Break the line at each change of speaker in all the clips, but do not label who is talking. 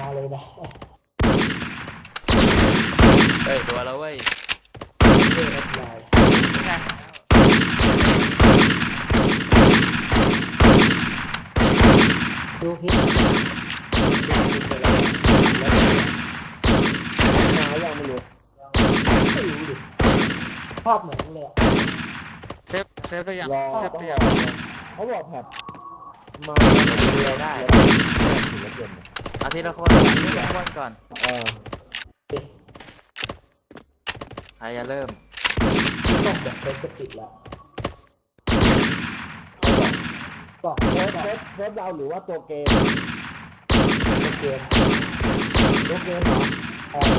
มาเลยนะ
เอ้ยตัวแล้วเว้ย
เรื่องอะไร
ไง
ดูคลิปดูคลิปไปแล้วแล้วมายังไม่รู้ไม่รู้ดิภาพเหมือนเลยอะ
เซฟเซฟได้ยัง
รอ
เซฟ
ต้อง
ได้
ร
ยั
องเขาบอกแผบมา
ดูเลยได้
ถือว่าเกิน
เอาทีละคนทีละคนก่อน
เออ
ใครจะเริ่ม
ที่ต้องแบบเทสจะปิดแล้วก็
เซิ
เท
ร์
ส
ฟเซิร์ฟเซิร์ฟเราหรือว่าตัวเกม
เกม
ตัวเกมเหรอ
เออ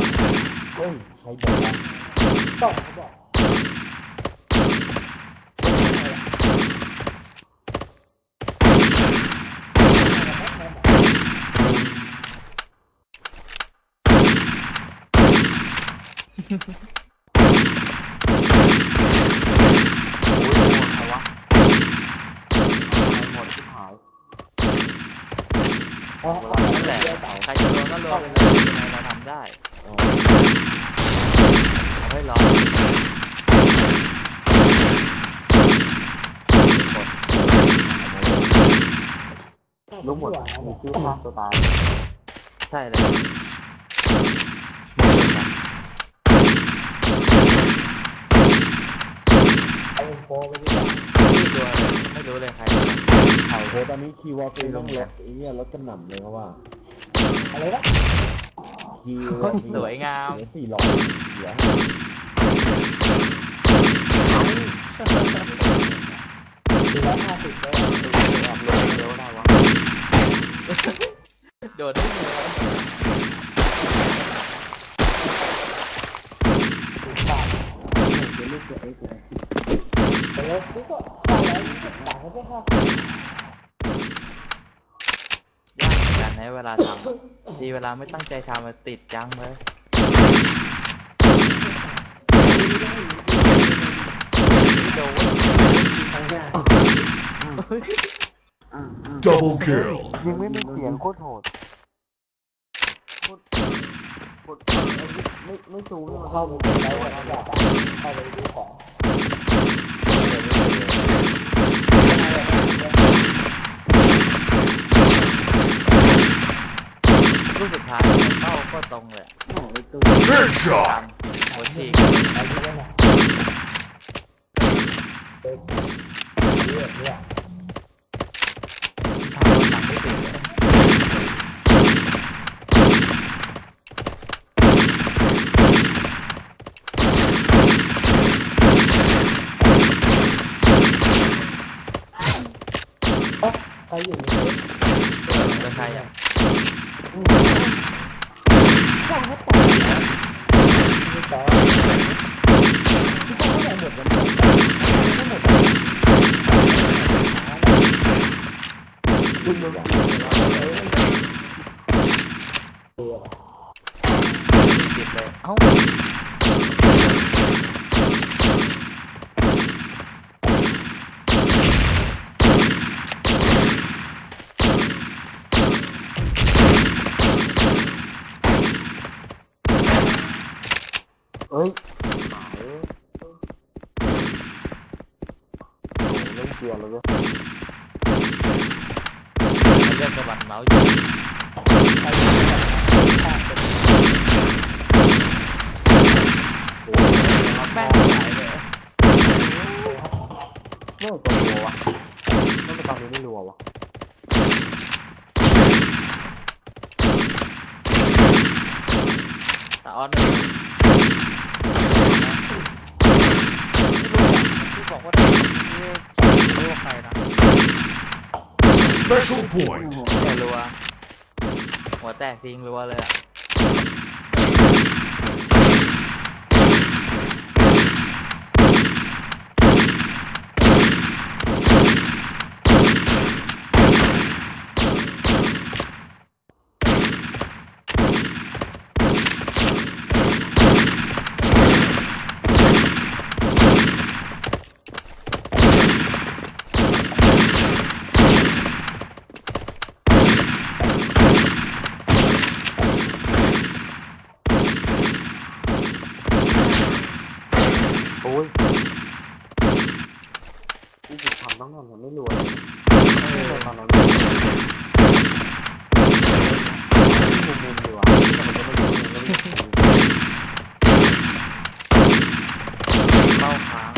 เฮ้ยใครบอกว่า
ต้องเขาบอก
ใครวะหมดชิบหาย
อ๋อ
นั่นแหละใครจะโดนก็โดนไปเลยยังไงเราทำได้
อ๋อ
เอาให้ร้อนกด
รู้หมดมี
ชื่อภาพตัวตาย
ใช่เลย
เอาโฟไปดีกว่า
ที่ตัวเลยไม่รู้เลยใคร
เขาโหตอนนี้คีย์วอลคือต้องลดไอ้เนี่ยลดกระหน่ำเลยเพราะว่า
อะไรนะ
คีย์วอล
สวยงาม
เหลือสี่ร้อยเหลือ
สี่ร้อยห้าสิบแล้ว
โดดได้เลย
ถูกปากแต่ แล้วนี่ก็ห้าร้อยต่างกันแค่ห้า
ยากเหมือนกันนะเวลาทำทีเวลาไม่ตั้งใจทำมันติดจังเลยโดน
ทางหน้า
Double kill.
ยังไม่มีเสียงโคตรโหดโคตรโคตรไม่ไม่สูง
เข้าไปเจอแล้วนะแบบเข้าไปดูของ
ลูกสุดท้ายเป้าก็ตรงเลย
Headshot.
ตามหัวฉีก
อันนี้นะเป็นเรื่องเนี่ย
ทำรถหนักไม่ติดเลย
เอ้าใครอยู่ในนี้
เป็นใครอะ
ข้างเขาต่อยนะไม่ต่อที่ต้องไม่ได้หมดมันไม่หมดดึงเลยอะเออ
ติดเลยเอ้า
เอ้ยหายโอ้เล่นเกียร์เลยเว้ย
เลือกกระบัดเมาส์อยู่แม่งหายเลย
เมื่อตัวรัววะเมื่อตอนนี้ไม่รัววะ
ตาออนที่บอกว่าที่รู้ว่าใครนะ
Special point.
แต่รัวหัวแตกทิ้งรัวเลยอะ
น้องแหม่มยังไม่รวยเออตอนนั้นมุมมุมอยู่อะแต่มันจะไม่รู้ยังไม่ดู
เป้าค้าง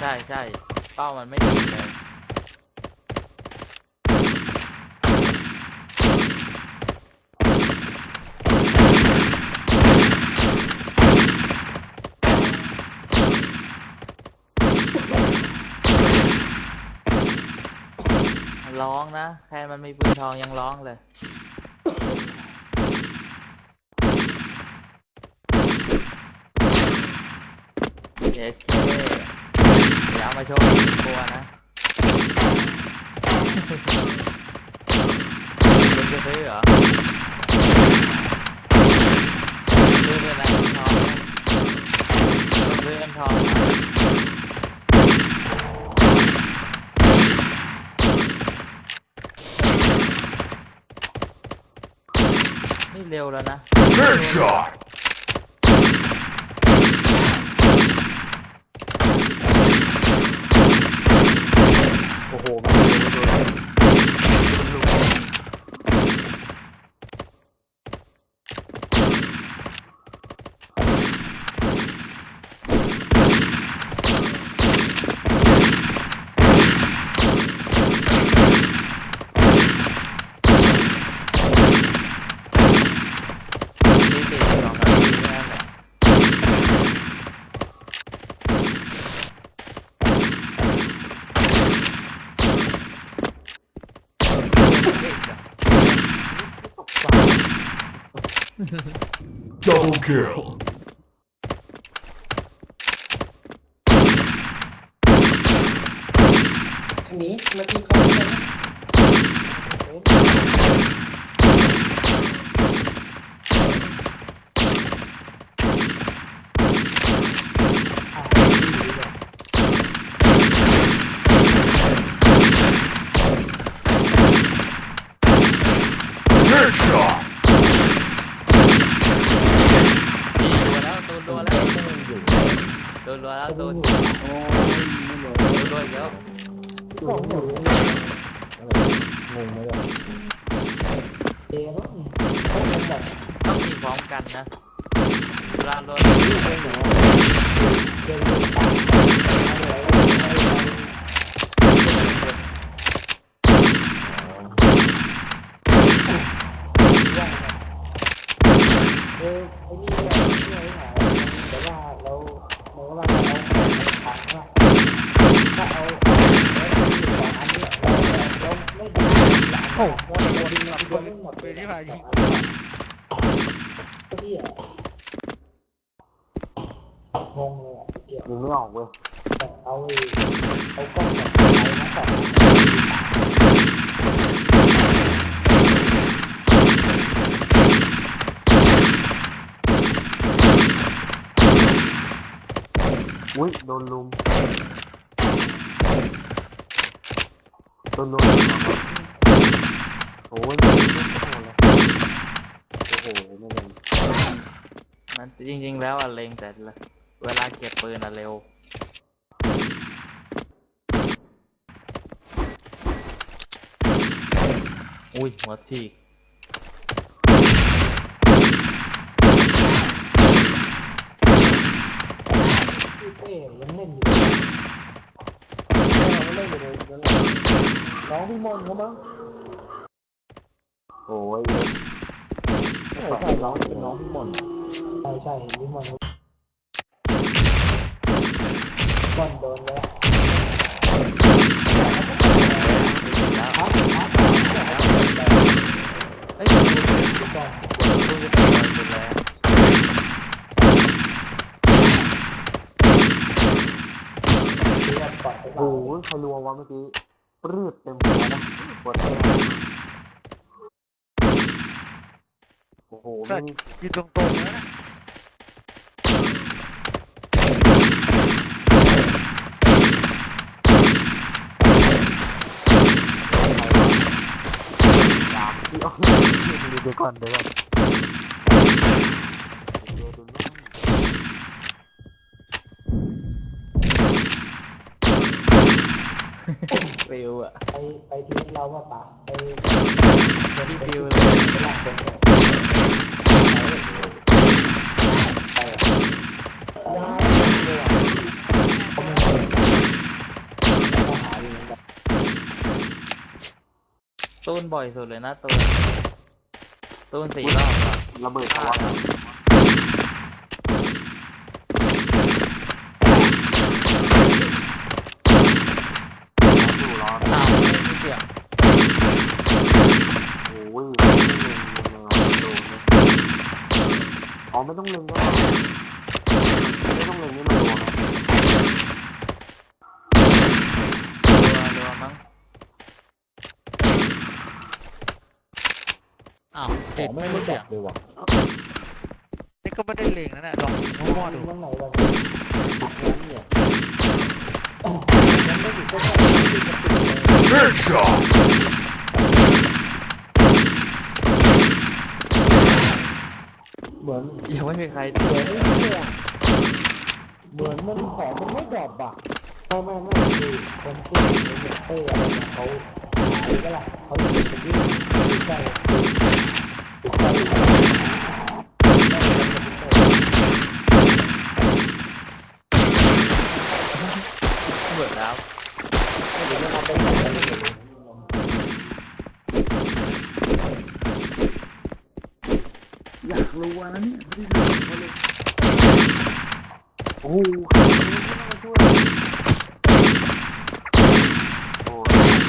ใช่ใช่เป้ามันไม่ดีเลย ร้องนะแค่มันมีปืนทองยังร้องเลยเจ๊เคอย่าเอามาโชว์ให้กลัวนะคุณจะซื้อเหรอซื้อเป็นอะไรทองนะซื้อกันทองนะนี่ เร็วแล้วนะ
Headshot.
โอ้โหมันเลยโดนมันลุม
ที่สี่สองนาทีแค่นั้นแหละเฮ้ยจ้ะ
Double kill.
อันนี้เมื่อกี้เขาใช่ไหม
Headshot.
มีตัวแล้วตัวตัวแล้วตัวตัว แล้วตัวตัวตัวอีกแล้ว
ของหนู
งงไหมล่ะ
เจ๊เขาเนี่ยเขาเป็นแบบ
ต้องมีพร้อมกันนะเวลาโดน
เจ๊หนูเจ๊หนูตายอะไรอะไรเออไอ้นี่เนี่ยที่ไหนหาแต่ว่าเราเหมือนว่าเราเอาของไปขังว่าถ้าเอาเอาแล้วมีสองอันเนี่ยเราเราไม่ได้ โอ้โหโดนโดหมด
ปืนที่ผ่านยิง
ที่อะงงเลยอะเกี่ยว
ยิงไม่ออกเว้ย
แต่เอาเอากล้องแบบไปมาส่อง
อุ้ยโดนลุมโดนลุม โอ้ยโอ้โหไม่เลย
มันจริง ๆ แล้วอะเล็งแต่ละเวลาเก็บปืนอะเร็วอุ้ยหัวฉีก
เป้ยังเล่นอยู่เล่นอยู่เลยน้องพี่มนเขามั้ง
โอ้ย
ใช่ใช่น้องเป็นน้องพี่มนใช่ใช่พี่มนบอลโดนแล้ว
แล้
ครับครับ
เฮ้ยดู
บอล
ดูจะเป็นแล้ว
โอ้โหใครรัววะเมื่อกี้ปรืดเต็มหัวนะปวดเลย โอ้โหไม่มี
ยิงตรงๆนะ
ยามที่เอาเดี๋ยวก่อนเดี๋ยวก่อนดูดู
ฟิว อะ
ไปไปทีมเราว่าปะไป
พี่ฟิว
ไปลากคนเนี่ยไปย้ายเลยอะเขาไม่ให้เขาหาอยู่เหมือนกัน
ตูนบ่อยสุดเลยนะตูนตูนสี่รอบอะ
ระเบิดเขาว่าอยู่รอ
อ้าวไม่มีเสียง
โอ้ยไม่ต้องเล็งยังไงโดนนะอ๋อ ไม่ต้องเล็งก็ได้ไม่ต้องเล็งนี่มันโดนนะ
รัวรัวมั้ง
อ้าวติดไม่รู้เสียง
เลยว่ะ
นี่ก็ไม่ได้เลงนะเนี่ยลองมั่วๆดู
ตรงไหนวะปักนั้นเนี่ยยังไม่อยู่ใกล้ๆที่จะติด เหมือน
ยังไม่มีใคร
เหมือนไอ้เนี่ยเหมือนมันของมันไม่ดรอปอะไม่ไม่ไม่คือคนชื่อไอ้เนี่ยเต้อะไรเนี่ยเขาหายก็ล่ะเขาอยู่ที่ใกล้ใกล้อยู่ใกล้
เบิดแล้ว
เดี๋ยวจะเอาไปใส่ไว้ในมือ
อยาก รู้ว่านะเนี่ยที่ทำเขาเลย
โอ้โหช่วยโอ้ย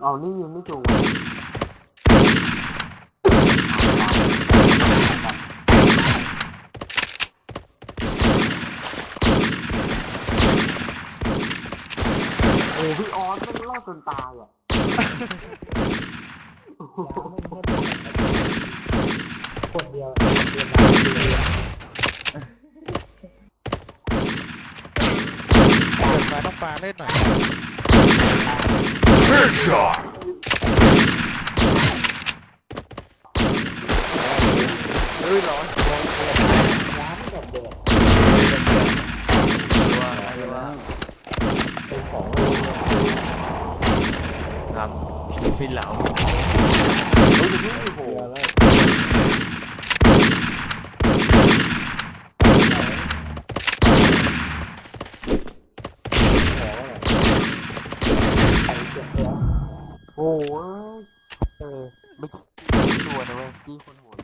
เอานี่ยิงไม่ถูก อ้พี่ออสมันรอดจนตายอะ
คนเดียวเดียวมาเดียว
เปิดมาต้องปลาเล่นหน่อย
Headshot.
เฮ้ยร้อน
ร้านแบบเดือด
รัวอะไรวะ
เป็นของ
ครับ พี่เหลา
เฮ้ยพี่โอ้โห
เดียวแล้วไข่เสียบแล้ว
โอ้ยเออไม่ตัวนะเว้ยพี่คนหัว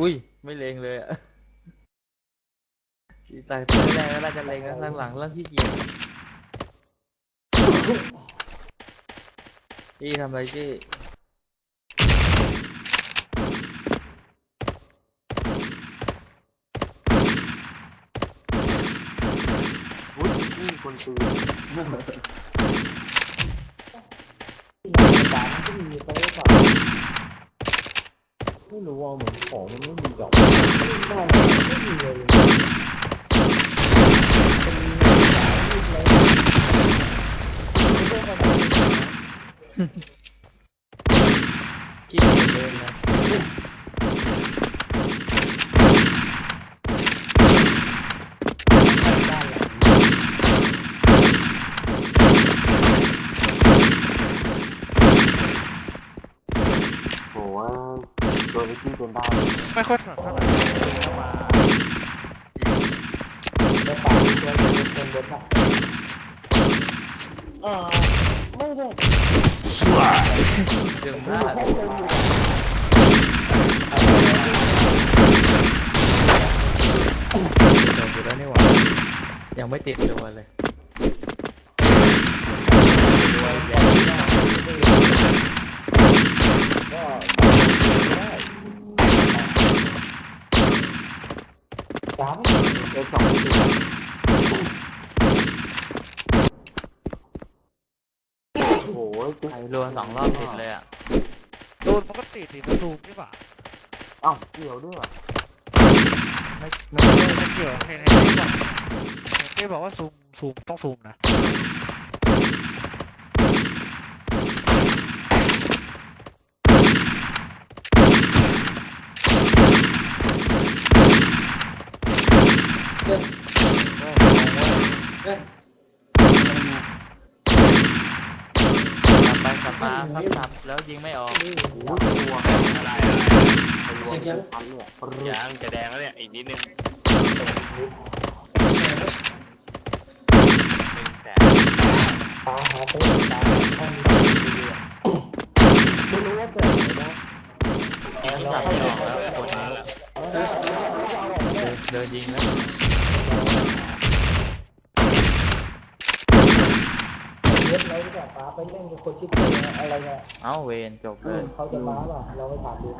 อุ้ย ไม่เลงเลยอะแต่ตัวแรกก็น่าจะเลงนะหลังๆเริ่มขี้เกียจพี่ทำอะไรพี่
อุ้ยพี่คนตี
ที่ร้านต่างๆมันก็มีเซฟอะ ไม่รู้ว่าเหมือนของมันไม่มีดอกไม่ไม่มีเลยเป็นเลยไม่ต้องมาดัก
ขี้เกียจเลงนะ
ด้านหลัง
โอ้ยโดนไอ้พี่จน ไม่
ค่อยถนัดเท่าไหร่จะมา
แล้วปากตัวเป็นคนบนอะอ่าไม่ได้
Slash.
เจิมพลาด
ให้เลยอยู่
จบอยู่แล้วนี่หว่ายังไม่ติดตัวเลยตัวใหญ่
ก็ ได้จ้าไม่
เอสองที่โอ้โหเจ๊
ไอ้รัวสองรอบติดเลยอะ
โดนมันก็ติดติดมันซูมใช่ป่ะ
เอ้าเกี่ยวด้วยว่ะ
ไม่ไม่ไม่เกี่ยวเห็นเห็นเต้บอกเห็นเต้บอกว่าซูมซูมต้องซูมนะ
เล่นเล่น
กลับไปกลับมาครับขับแล้วยิงไม่ออก
ตัว
อะไร
ตัวเป็นพันเลยอะ
ยางจะแดงแล้วเนี่ยอีกนิดนึง
ตาหาซื้อตาห้องดีไม่รู้ว่าเกิดไรนะ
แอนจับไม่ออกแล้วคนนี้
เออไม่เอาหรอก
เดินเดินยิงแล้ว
เย็ดเลยดีกว่าป้าไปเล่นกับคนชิปเปอร์อะไรเนี่ย
เอ้าเวนจบเลย
เขาจะมาป่ะเราไปถามดู